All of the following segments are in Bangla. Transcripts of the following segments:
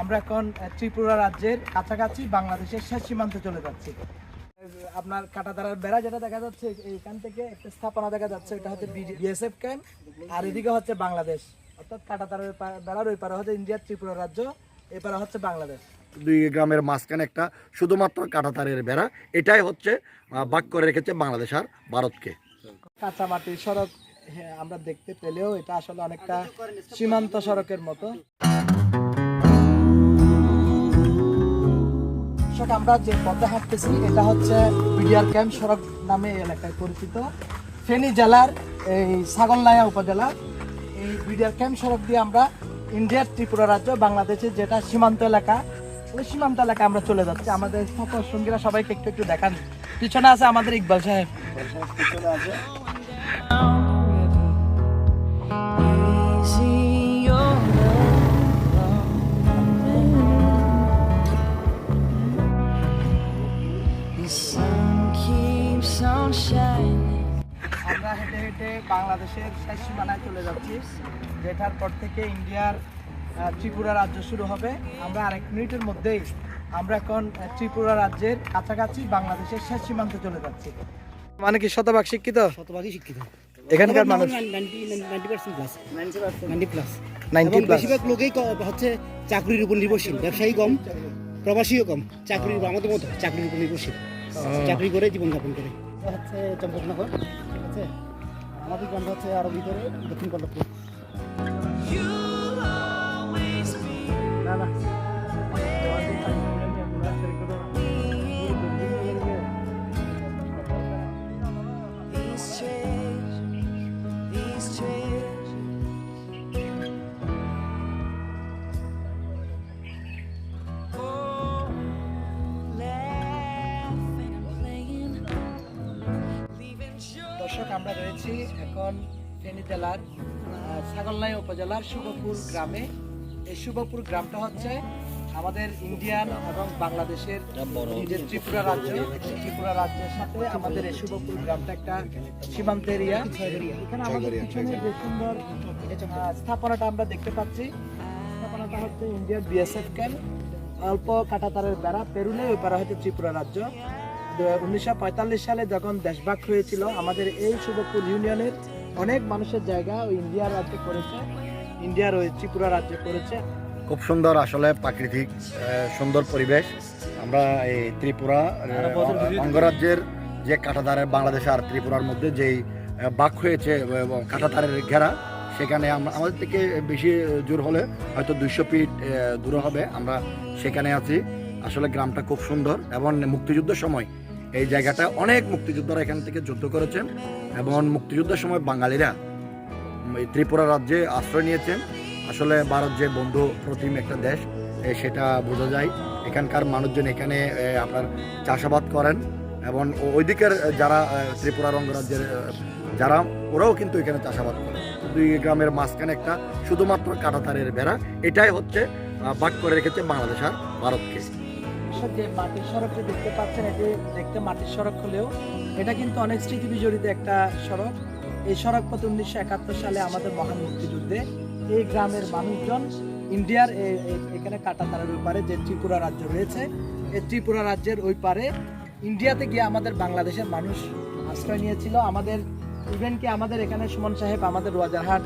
আমরা এখন ত্রিপুরা রাজ্যের কাছাকাছি বাংলাদেশের শেষ সীমান্তে চলে যাচ্ছি। আপনার কাটাতারার বেড়া যেটা দেখা যাচ্ছে এইখান থেকে একটা স্থাপনা দেখা যাচ্ছে এটা হচ্ছে বিএসএফ ক্যাম্প আর এদিকে হচ্ছে বাংলাদেশ। অর্থাৎ কাটাতারের বেড়ার ওই পারে হচ্ছে ইন্ডিয়ার ত্রিপুরা রাজ্য এপারে হচ্ছে বাংলাদেশ। দুই গ্রামের মাঝখানে একটা শুধুমাত্র কাঁটাতারের বেড়া এটাই হচ্ছে ভাগ করে রেখেছে বাংলাদেশ আর ভারতকে। কাঁচা মাটির সড়ক হ্যাঁ, আমরা দেখতে পেলেও এটা আসলে অনেকটা সীমান্ত সড়কের মতো। দর্শক, আমরা যে পথে হাঁটতেছি এটা হচ্ছে বিডিআর ক্যাম্প সড়ক নামে এলাকায় পরিচিত। ফেনী জেলার এই ছাগলনাইয়া উপজেলা এই বিডিআর ক্যাম্প সড়ক দিয়ে আমরা ইন্ডিয়ার ত্রিপুরা রাজ্য বাংলাদেশের যেটা সীমান্ত এলাকা ওই সীমান্ত এলাকা আমরা চলে যাচ্ছি। আমাদের সফর সঙ্গীরা সবাইকে একটু একটু দেখান। পিছনে আছে আমাদের ইকবাল সাহেব পিছনে আছে। আমরা হেঁটে হেঁটে বাংলাদেশের শেষ সীমানায় চলে যাচ্ছি যেটার পর থেকে ইন্ডিয়ার ত্রিপুরা রাজ্য শুরু হবে। আমরা আরেক মিনিটের মধ্যেই আমরা এখন ত্রিপুরা রাজ্যের কাছাকাছি বাংলাদেশের শেষ সীমান্তে চলে যাচ্ছি। মানে কি শতভাগ শিক্ষিত? শতভাগই শিক্ষিত। এখানকার মানুষ? Ninety percent plus ninety plus ninety এবং বেশিরভাগ লোকেই হচ্ছে চাকরির উপর নির্ভরশীল ব্যবসায়ী কম। প্রবাসীও কম চাকরি আমাদের মতো চাকরির উপর নির্ভরশীল। চাকরি করে জীবনযাপন করে। হচ্ছে চম্পকনগর ঠিক আছে? আমাদের গ্রামটা হচ্ছে আরও ভিতরে দক্ষিণ কল্লভপুর আমরা রয়েছি এখন ফেনী জেলার ছাগলনাই উপজেলার শুভপুর গ্রামে। এই শুভপুর গ্রামটা হচ্ছে আমাদের ইন্ডিয়ান এবং বাংলাদেশের যে ত্রিপুরা রাজ্য। ত্রিপুরা রাজ্যের সাথে আমাদের এই শুভপুর গ্রামটা একটা সীমান্ত এরিয়া। এখানে আমাদের পিছনে যে সুন্দর স্থাপনাটা আমরা দেখতে পাচ্ছি, স্থাপনাটা হচ্ছে ইন্ডিয়ার বিএসএফ ক্যাম্প। অল্প কাটাতারের বেড়া পেরুলে ওই পারা হচ্ছে ত্রিপুরা রাজ্য। উনিশশো পঁয়তাল্লিশ সালে যখন দেশভাগ হয়েছিল আমাদের এই শুভপুর ইউনিয়নের অনেক মানুষের জায়গা ওই ইন্ডিয়ার রাজ্যে করেছে ইন্ডিয়ার ওই ত্রিপুরা রাজ্যে করেছে খুব সুন্দর আসলে প্রাকৃতিক সুন্দর পরিবেশ। আমরা এই ত্রিপুরা অঙ্গরাজ্যের যে কাঁটাতারের বাংলাদেশ আর ত্রিপুরার মধ্যে যেই বাক হয়েছে কাঁটাতারের ঘেরা সেখানে আমরা আমাদের থেকে বেশি জোর হলে হয়তো দুইশো ফিট দূরে হবে। আমরা সেখানে আছি। আসলে গ্রামটা খুব সুন্দর এবং মুক্তিযুদ্ধের সময় এই জায়গাটা অনেক মুক্তিযোদ্ধারা এখান থেকে যুদ্ধ করেছেন এবং মুক্তিযুদ্ধের সময় বাঙালিরা ত্রিপুরা রাজ্যে আশ্রয় নিয়েছেন। আসলে ভারত যে বন্ধু প্রতিম একটা দেশ সেটা বোঝা যায়। এখানকার মানুষজন এখানে আপনার চাষাবাদ করেন এবং ও- ওই দিকের যারা ত্রিপুরা অঙ্গরাজ্যের এ, যারা ওরাও কিন্তু এখানে চাষাবাদ করে দুই গ্রামের মাঝখানে একটা শুধুমাত্র কাঁটাতারের বেড়া এটাই হচ্ছে ভাগ করে রেখেছে বাংলাদেশ আর ভারতকে। সব যে মাটির সড়কটি দেখতে পাচ্ছেন, এটি দেখতে মাটির সড়ক হলেও এটা কিন্তু অনেক স্মৃতি বিজড়িত একটা সড়ক। এই সড়ক পথ উনিশশো একাত্তর সালে আমাদের মহান মুক্তিযুদ্ধে এই গ্রামের মানুষজন ইন্ডিয়ার এখানে কাটাতারের ওই পারে যে ত্রিপুরা রাজ্য রয়েছে, এই ত্রিপুরা রাজ্যের ওই পারে ইন্ডিয়াতে গিয়ে আমাদের বাংলাদেশের মানুষ আশ্রয় নিয়েছিল। আমাদের ইভেন কি আমাদের এখানে সুমন সাহেব আমাদের রোয়াজারহাট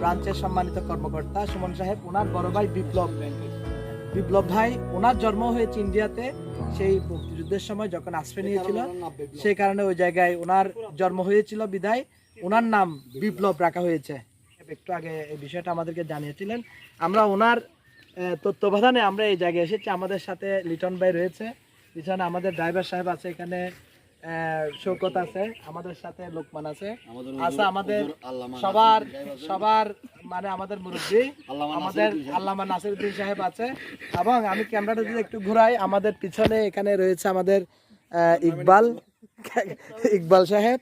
ব্রাঞ্চের সম্মানিত কর্মকর্তা, সুমন সাহেব ওনার বড় ভাই বিপ্লব। বিপ্লব ভাই ওনার জন্ম হয়েছে ইন্ডিয়াতে সেই মুক্তিযুদ্ধের সময় যখন আশ্রয় নিয়েছিল সেই কারণে ওই জায়গায় ওনার জন্ম হয়েছিল বিদায়। ওনার নাম বিপ্লব রাখা হয়েছে। একটু আগে এই বিষয়টা আমাদেরকে জানিয়েছিলেন। আমরা ওনার তত্ত্বাবধানে আমরা এই জায়গায় এসেছি। আমাদের সাথে লিটন ভাই রয়েছে। পিছনে আমাদের ড্রাইভার সাহেব আছে এখানে। শৌকত আছে আমাদের সাথে লোকমান আছে। আছে আমাদের সবার সবার মানে আমাদের মুরব্বী আমাদের আল্লামা নাসিরুদ্দিন সাহেব আছে। এবং আমি ক্যামেরাটা যদি একটু ঘুরাই আমাদের পিছনে এখানে রয়েছে আমাদের ইকবাল ইকবাল সাহেব।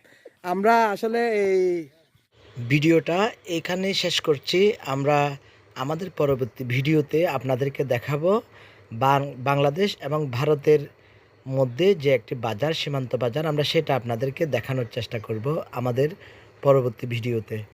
আমরা আসলে এই ভিডিওটা এখানে শেষ করছি। আমরা আমাদের পরবর্তী ভিডিওতে আপনাদেরকে দেখাবো বাংলাদেশ এবং ভারতের মধ্যে যে একটি বাজার, সীমান্ত বাজার, আমরা সেটা আপনাদেরকে দেখানোর চেষ্টা করব আমাদের পরবর্তী ভিডিওতে।